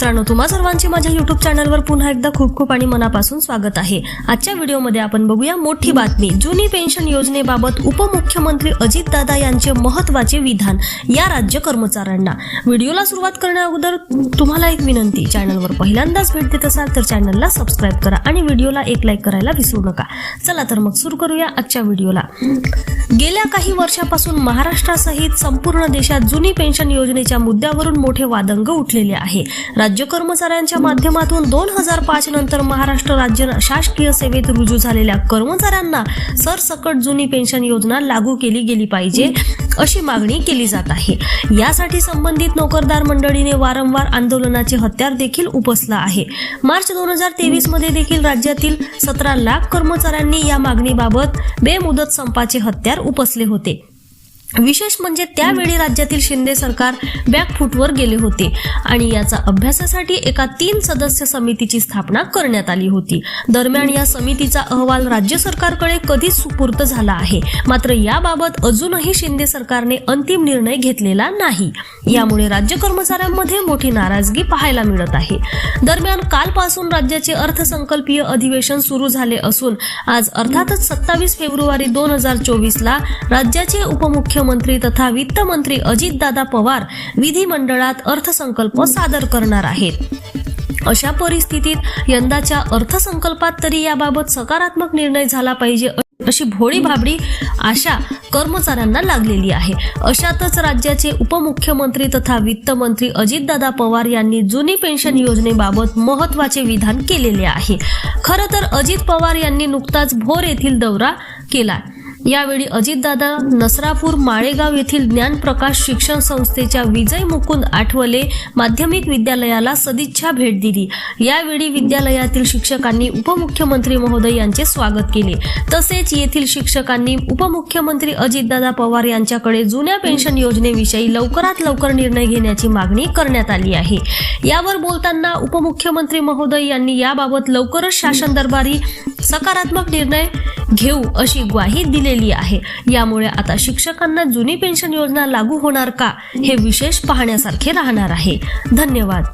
मित्रांनो तुम्हा सर्वांची माझ्या युट्यूब चॅनलवर पुन्हा एकदा खूप खूप आणि मनापासून स्वागत आहे. आजच्या व्हिडिओमध्ये आपण बघूया मोठी बातमी. जुनी पेन्शन योजनेबाबत उपमुख्यमंत्री अजितदादा यांचे महत्त्वाचे विधान या राज्य कर्मचाऱ्यांना. व्हिडिओला सुरुवात करण्या अगोदर तुम्हाला एक विनंती. चॅनलवर पहिल्यांदाच भेट देत असाल तर चॅनलला सबस्क्राईब करा आणि व्हिडिओला एक लाईक करायला विसरू नका. चला तर मग सुरू करूया आजच्या व्हिडिओला. गेल्या काही वर्षापासून महाराष्ट्रासहित संपूर्ण देशात जुनी पेन्शन योजनेच्या मुद्द्यावरून मोठे वादंग उठलेले आहे. राज्य कर्मचाऱ्यांच्या माध्यमातून दोन हजार पाच नंतर महाराष्ट्र राज्य शासकीय सेवेत रुजू झालेल्या कर्मचाऱ्यांना सरसकट जुनी पेन्शन योजना लागू केली गेली पाहिजे. अशी मागणी केली जात आहे. यासाठी संबंधित नोकरदार मंडळीने वारंवार आंदोलनाचे हत्यार देखील उपसला आहे. मार्च दोन हजार तेवीसमध्ये देखील राज्यातील सतरा लाख कर्मचाऱ्यांनी या मागणीबाबत बेमुदत संपाचे हत्यार उपसले होते. विशेष म्हणजे त्यावेळी राज्यातील शिंदे सरकार बॅकफूटवर गेले होते आणि याचा अभ्यासासाठी एका तीन सदस्य समितीची स्थापना करण्यात आली होती. दरम्यान या समितीचा अहवाल राज्य सरकारकडे कधीच सुपूर्त झाला आहे. मात्र याबाबत अजूनही शिंदे सरकारने अंतिम निर्णय घेतलेला नाही. यामुळे राज्य कर्मचाऱ्यांमध्ये मोठी नाराजगी पाहायला मिळत आहे. दरम्यान कालपासून राज्याचे अर्थसंकल्पीय अधिवेशन सुरू झाले असून आज अर्थातच सत्तावीस फेब्रुवारी दोन हजार चोवीसला राज्याचे उपमुख्य उपमुख्यमंत्री तथा वित्तमंत्री अजितदादा पवार विधिमंडळात अर्थसंकल्प सादर करणार आहेत. अशा परिस्थितीत यंदाच्या अर्थसंकल्पात तरी याबाबत सकारात्मक निर्णय झाला पाहिजे अशी भोळी भाबडी आशा कर्मचाऱ्यांना लागलेली आहे. अशातच राज्याचे उपमुख्यमंत्री तथा वित्तमंत्री अजितदादा पवार यांनी जुनी पेन्शन योजनेबाबत महत्त्वाचे विधान केलेले आहे. खरं तर अजित पवार यांनी नुकताच भोर येथील दौरा केला. यावेळी अजितदादा नसरापूर माळेगाव येथील ज्ञानप्रकाश शिक्षण संस्थेच्या विजय मुकुंद आठवले माध्यमिक विद्यालयाला सदिच्छा भेट दिली. यावेळी विद्यालयातील शिक्षकांनी उपमुख्यमंत्री महोदय यांचे स्वागत केले. तसेच येथील शिक्षकांनी उपमुख्यमंत्री अजितदादा पवार यांच्याकडे जुन्या पेन्शन योजनेविषयी लवकरात लवकर निर्णय घेण्याची मागणी करण्यात आली आहे. यावर बोलताना उपमुख्यमंत्री महोदय यांनी याबाबत लवकरच शासन दरबारी सकारात्मक निर्णय घेऊ अशी ग्वाही दिलेली आहे. यामुळे आता शिक्षकांना जुनी पेन्शन योजना लागू होणार का हे विशेष पाहण्यासारखे राहणार आहे. धन्यवाद.